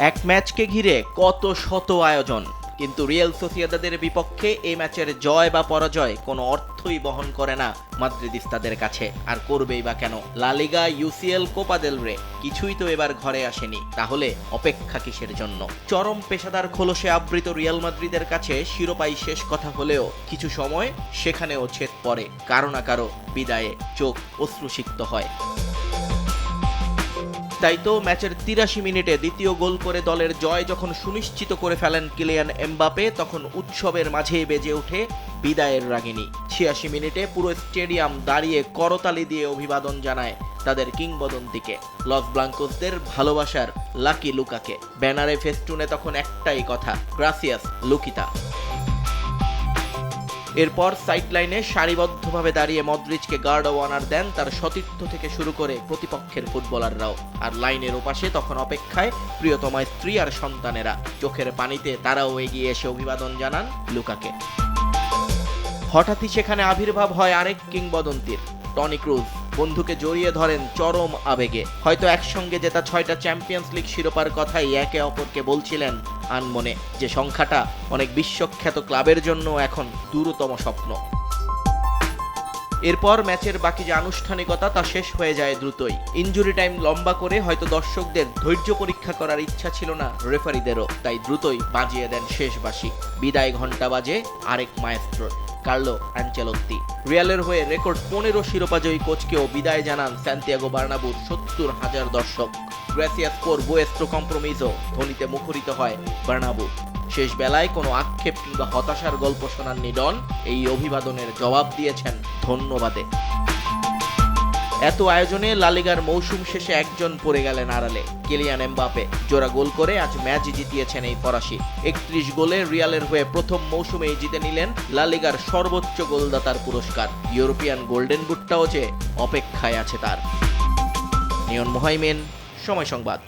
এক ম্যাচকে ঘিরে কত শত আয়োজন। কিন্তু রিয়াল সোসিয়াদাদের বিপক্ষে এই ম্যাচের জয় বা পরাজয় কোনো অর্থই বহন করে না মাদ্রিদিস্তাদের কাছে। আর করবেই বা কেন? লালিগা ইউসিএল কোপা দেল রে কিছুই তো এবার ঘরে আসেনি। তাহলে অপেক্ষা কিসের জন্য? চরম পেশাদার খোলসে আবৃত রিয়াল মাদ্রিদের কাছে শিরোপাই শেষ কথা হলেও কিছু সময় সেখানেও ছেদ পড়ে। কারও না কারও বিদায়ে চোখ অশ্রুসিক্ত হয়। তাই তো ম্যাচের তিরাশি মিনিটে দ্বিতীয় গোল করে দলের জয় যখন সুনিশ্চিত করে ফেলেন কিলিয়ান এমবাপে, তখন উৎসবের মাঝেই বেজে ওঠে বিদায়ের রাগিনী। ছিয়াশি মিনিটে পুরো স্টেডিয়াম দাঁড়িয়ে করতালি দিয়ে অভিবাদন জানায় তাদের কিংবদন্তিকে। লস ব্লাঙ্কোসদের ভালোবাসার লাকি লুকাকে। ব্যানারে ফেস্টুনে তখন একটাই কথা, গ্রাসিয়াস, লুকিতা। এরপর সাইডলাইনে সারিবদ্ধভাবে দাঁড়িয়ে মদ্রিজকে গার্ড অব অনার দেন তার সতীর্থ থেকে শুরু করে প্রতিপক্ষের ফুটবলাররাও আর লাইনের ওপাশে তখন অপেক্ষায় প্রিয়তমা স্ত্রী আর সন্তানেরা। চোখের পানিতে তারাও এগিয়ে এসে অভিবাদন জানান লুকাকে। হঠাৎই সেখানে আবির্ভাব হয় আরেক কিংবদন্তির, টনি ক্রুজ। বন্ধুকে জড়িয়ে ধরেন চরম আবেগে। হয়তো একসঙ্গে জেতা ছয়টা চ্যাম্পিয়ন্স লিগ শিরোপার কথাই একে অপরকে বলছিলেন আনমনে, যে সংখ্যাটা অনেক বিশ্বখ্যাত ক্লাবের জন্য এখন দূরতম স্বপ্ন। এরপর ম্যাচের বাকি যে আনুষ্ঠানিকতা, তা শেষ হয়ে যায় দ্রুতই। ইনজুরি টাইম লম্বা করে হয়তো দর্শকদের ধৈর্য পরীক্ষা করার ইচ্ছা ছিল না রেফারিদেরও, তাই দ্রুতই বাজিয়ে দেন শেষ বাসি বিদায় ঘণ্টা বাজে আরেক মায়েস্ট্রোর কার্লো অ্যাঞ্চেলত্তি। রিয়ালের হয়ে রেকর্ড পনেরো শিরোপাজয়ী কোচকেও বিদায় জানান স্যান্তিয়াগো বার্নাবুর সত্তর হাজার দর্শক। গ্রেসিয়াস পোর বুয়েস্ট্রো কম্প্রোমিজও ধ্বনিতে মুখরিত হয় বার্নাবু। শেষ বেলায় কোনো আক্ষেপ কিংবা হতাশার গল্প শোনাননি ডন, এই অভিবাদনের জবাব দিয়েছেন ধন্যবাদে। এত আয়োজনে লালিগার মৌসুম শেষে একজন পড়ে গেলেন আড়ালে। কেলিয়ান এমবাপে জোড়া গোল করে আজ ম্যাচ জিতিয়েছেন এই ফরাসি। একত্রিশ গোলে রিয়ালের হয়ে প্রথম মৌসুমেই জিতে নিলেন লালিগার সর্বোচ্চ গোলদাতার পুরস্কার। ইউরোপিয়ান গোল্ডেন বুটটাও যে অপেক্ষায় আছে তার। নিয়ন মোহাইমেন, সময় সংবাদ।